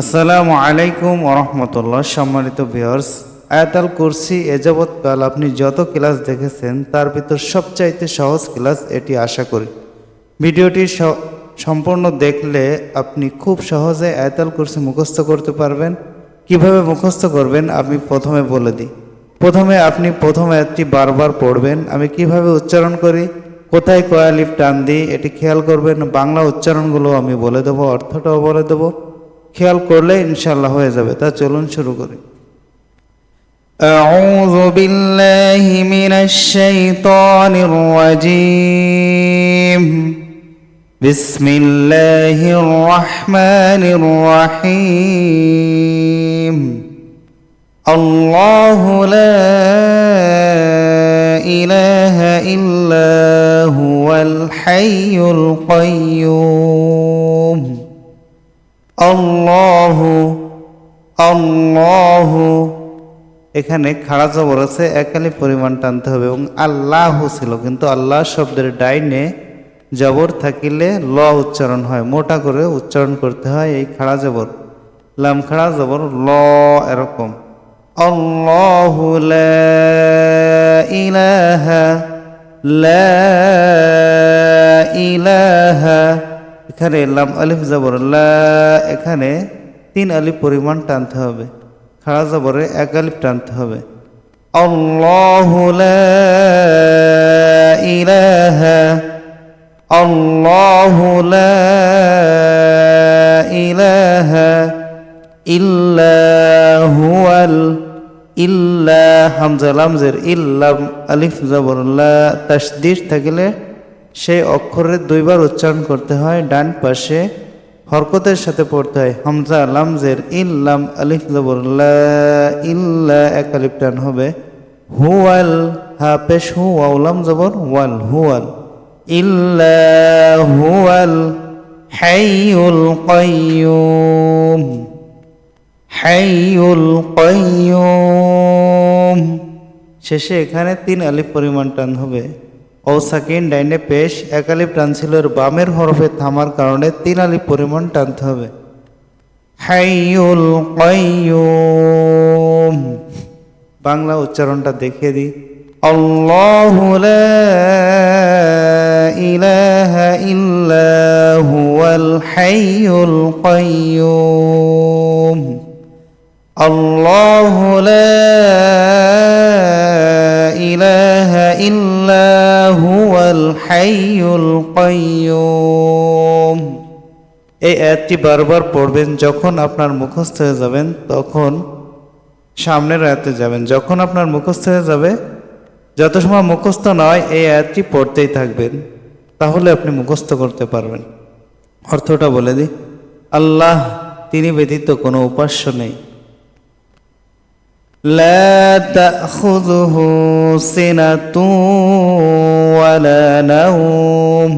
আসসালামু আলাইকুম ওরহমতুল্লাহ। সম্মানিত ভিউয়ার্স, আয়াতাল কুরসি এযাবৎকাল আপনি যত ক্লাস দেখেছেন, তার ভিতর সবচাইতে সহজ ক্লাস এটি আশা করি। ভিডিওটি সম্পূর্ণ দেখলে আপনি খুব সহজে আয়াতাল কুরসি মুখস্থ করতে পারবেন। কীভাবে মুখস্থ করবেন আমি প্রথমে বলে দিই। প্রথমে আপনি প্রথম আয়াতটি বারবার পড়বেন। আমি কীভাবে উচ্চারণ করি, কোথায় কয়ালিপ টান দিই, এটি খেয়াল করবেন। বাংলা উচ্চারণগুলো আমি বলে দেবো, অর্থটাও বলে দেবো। খেয়াল করলে ইনশাল্লাহ হয়ে যাবে তা চলুন শুরু করি أعوذ بالله من الشيطان الرجيم بسم الله الرحمن الرحيم الله لا إله إلا هو الحي القيوم আল্লাহ আল্লাহ। এখানে খাড়া জবর আছে একালি পরিমাণ টানতে হবে এবং আল্লাহ ছিল, কিন্তু আল্লাহ শব্দের ডাইনে জবর থাকিলে ল উচ্চারণ হয়, মোটা করে উচ্চারণ করতে হয় এই খাড়া জবর। লাম খাড়া জবর, ল এরকম। আল্লাহ ইলাহা, লা ইলাহা। এখানে লাম আলিফ জবর এখানে তিন আলিফ পরিমাণ টানতে হবে। খাড়া জবরে এক আলিফ টানতে হবে। আল্লাহ লা ইলাহা, আল্লাহ লা ইলাহা ইল্লা হামজা লামজের, ইল্লাম আলিফ জবর, লা তাসদিদ থাকিলে সেই অক্ষরের দুইবার উচ্চারণ করতে হয়, ডান পাশে হরকতের সাথে পড়তে হয়। হামজা, লামজের ইল্লাম আলিফ, জবর, লা, ইল্লা এক আলিফ টান হবে। হুয়াল, হা, পেশ, হু ওয়াউলাম জবর, ওয়াল, হুয়াল। ইল্লা হুয়াল হাইয়ুল কাইয়ুম হাইয়ুল কাইয়ুম। শেষে এখানে তিন আলিফ পরিমাণ টান হবে। ও সাকিন ডাইনে পেশ, এক আলিফ টানছিলের বামের হরফে থামার কারণে তিন আলিফ পরিমাণ টানতে হবে। হাইউল কয়ুম বাংলা উচ্চারণটা দেখিয়ে দিই। আল্লাহ ইলাহা ইল্লাহু আল হাইউল কয়ুম আল্লাহ লা الحي القيوم এই আয়াতটি বারবার পড়বেন যখন আপনার মুখস্থ হয়ে যাবেন তখন সামনের আয়াতে যাবেন যখন আপনার মুখস্থ হয়ে যাবে যত সময় মুখস্থ নয় এই আয়াতটি পড়তেই থাকবেন তাহলে আপনি মুখস্থ করতে পারবেন অর্থটা বলে দিই আল্লাহ তিনি ব্যতীত কোনো উপাস্য নেই لا تأخذه سنة ولا نوم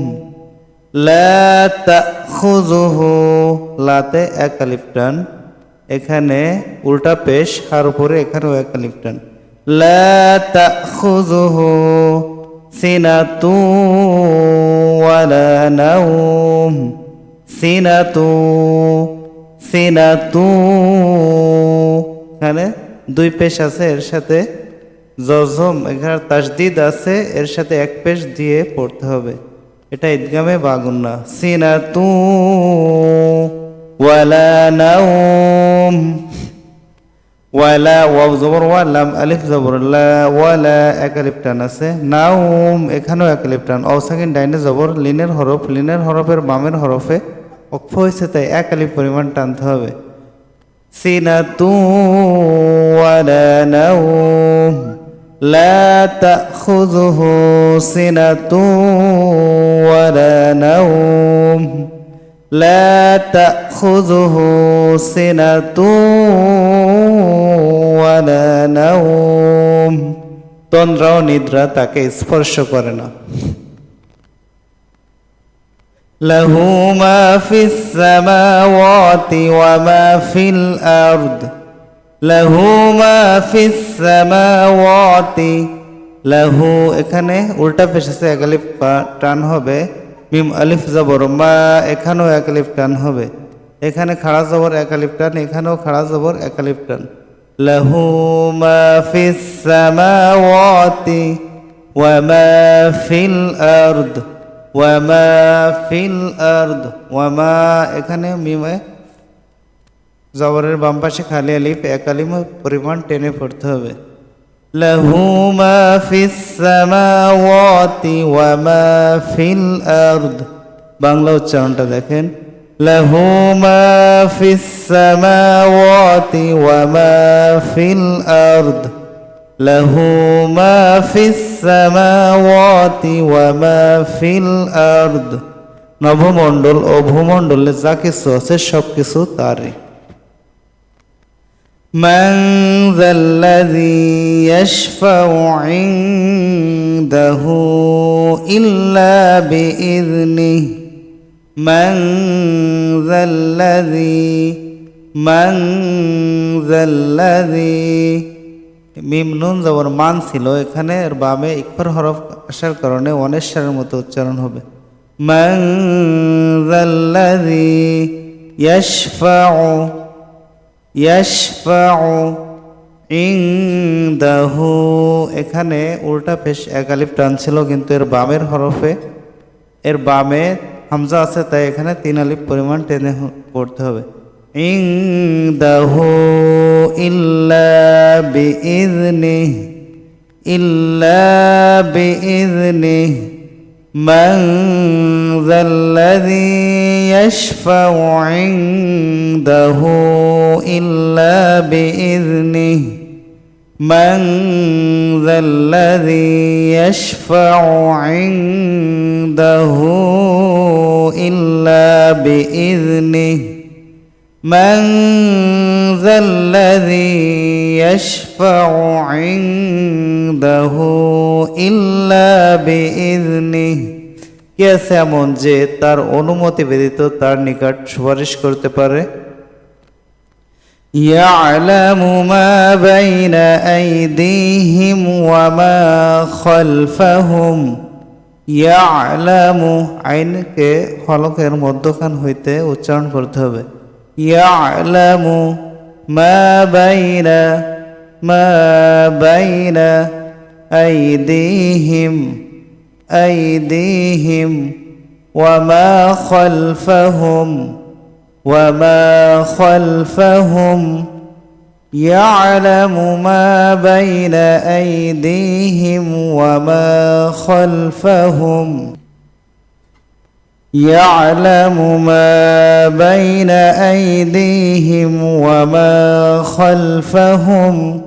لا تأخذه লাতে এক আলিফ টান এখানে উল্টা পেশ আর উপরে এখানেও এক আলিফ টান لا تأخذه سنة ولا نوم سنة سنة এখানে দুই পেশ আছে এর সাথে জজম, এখানে তাসদিদ আছে, এর সাথে এক পেশ দিয়ে পড়তে হবে। এটা ইদগামে বাগুন না সিনা তু ওয়ালা নাউম ওয়ালা ওয়াব জবর ওয়ালাম আলিফ জবর লা ওয়ালা এক আলিফ টান আছে। নাউম এখানেও এক আলিফ টান। অসাকিন ডাইনে জবর, লিনের হরফ, লিনের হরফের বামের হরফে অক্ষ হয়েছে, তাই এক আলিফ পরিমাণ টানতে হবে। সিনা তু ওয়ালা নাউম لا تأخذه سنة ولا نوم لا تأخذه سنة ولا نوم তন্দ্রাও নিদ্রা তাকে স্পর্শ করে না له ما في السماوات وما في الأرض লহু মাফিসি লহু এখানে উল্টা পেশেছে এক আলিফ টান হবে, মিম আলিফ জবর, মা, এখানেও এক আলিফ টান হবে, এখানে খাড়া জবর এক আলিফ টান, এখানেও খাড়া জবর এক আলিফ টান। লহু মাফিসি ফিল আর্দ ওয়ামা ফিল আর্দ ওয়ামা এখানে মিমে জবরের বাম পাশে খালি আলিফ, এক আলিম পরিমাণ টেনে পড়তে হবে। লাহু মা ফিস সামাওয়াতি ওয়া মা ফিল আরদ। বাংলা উচ্চারণটা দেখেন। লাহু মা ফিস সামাওয়াতি ওয়া মা ফিল আরদ। লাহু মা ফিস সামাওয়াতি ওয়া মা ফিল আরদ। নভমণ্ডল ও ভূমণ্ডলে যা কিছু আছে সব কিছু তারই। من ذا الذي يشفع عنده إلا بإذنه من ذا الذي من ذا الذي মিম নুন যাওয়ার মান ছিল এখানে এর বামে ইকফার হরফ আসার কারণে অনেশ্বরের মতো উচ্চারণ হবে من ذا الذي يشفع ইয়াশফাউ ইংদাহু এখানে উল্টা পেশ একালিপ টান ছিল, কিন্তু এর বামের হরফে, এর বামে হামজা আছে, তাই এখানে তিন আলিপ পরিমাণ টেনে পড়তে হবে। ইংদাহু ইল্লা বিইজনি ইল্লা বিইজনি মান ذا الذي يشفع عنده إلا بإذنه. من ذا الذي يشفع عنده إلا بإذنه. من ذا الذي يشفع عنده إلا بإذنه. কে আছে এমন যে তার অনুমতি ব্যতীত তার নিকট সুপারিশ করতে পারে يعلم ما بين أيديهم وما خلفهم يعلم আইনকে হলকের মধ্যখান হইতে উচ্চারণ করতে হবে يعلم ما بين ما بين أيديهم أيديهم وما خلفهم وما خلفهم يعلم ما بين أيديهم وما خلفهم يعلم ما بين أيديهم وما خلفهم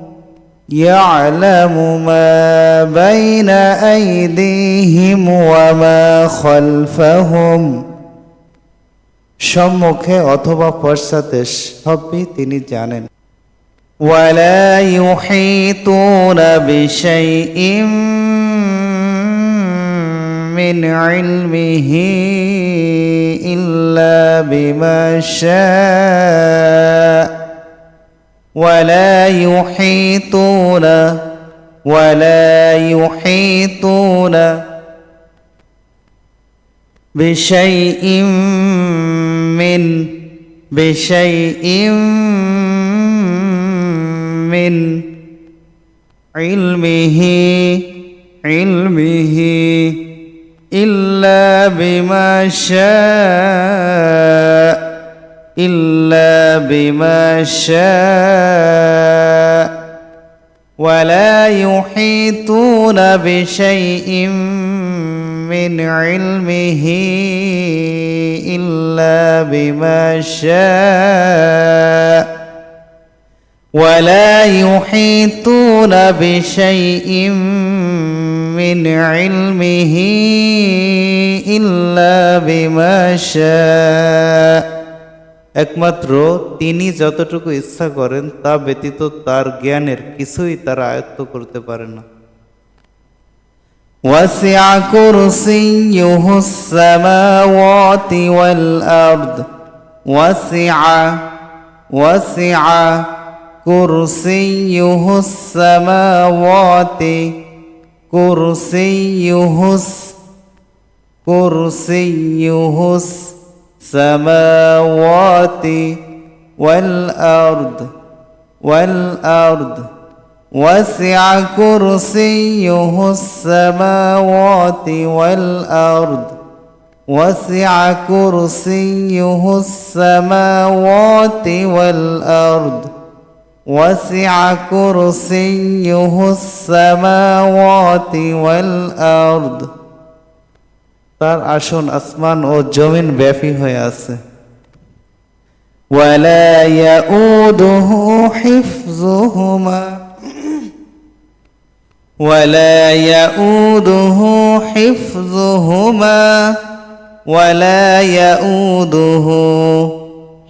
يعلم ما بين أيديهم وما خلفهم সম্মুখে অথবা পশ্চাতে সবই তিনি জানেন ولا يحيطون بشيء من علمه إلا بما شاء ولا يحيطون ولا يحيطون بشيء من بشيء من علمه علمه إلا بما شاء إلا بما شاء ولا يحيطون بشيء من علمه إلا بما شاء ولا يحيطون بشيء من علمه إلا بما شاء একমাত্র তিনি যতটুকু ইচ্ছা করেন তা ব্যতীত তার জ্ঞানের কিছুই তারা আয়ত্ত করতে পারে না وسع كرسيه السماوات والأرض وسع وسع كرسيه السماوات كرسيه الس- كرسيه السماوات والأرض والأرض وسع كرسيه السماوات والأرض وسع كرسيه السماوات والأرض وسع كرسيه السماوات والأرض তার আসন আসমান ও জমিন ব্যাপী হয়ে আছে ولا يؤوده حفظهما ولا يؤوده حفظهما ولا يؤوده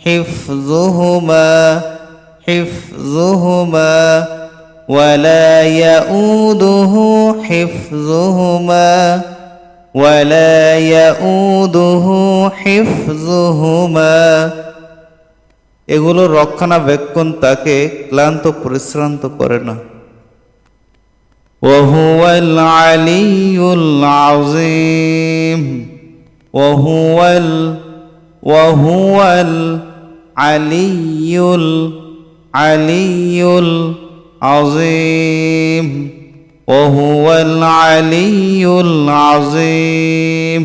حفظهما حفظهما ولا يؤوده حفظهما ولا يؤوده حفظهما এগুলো রক্ষণাবেক্ষণ তাকে ক্লান্ত পরিশ্রান্ত করে না وهو العلي العظيم وهو ال وهو العلي العلي العظيم وهو العلي العظيم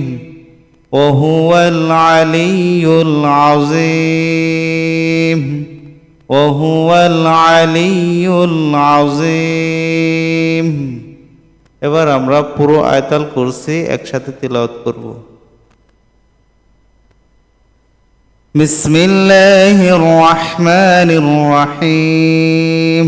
وهو العلي العظيم وهو العلي العظيم এবার আমরা পুরো আয়তাল কুরসি একসাথে তিলাওয়াত করব بسم الله الرحمن الرحيم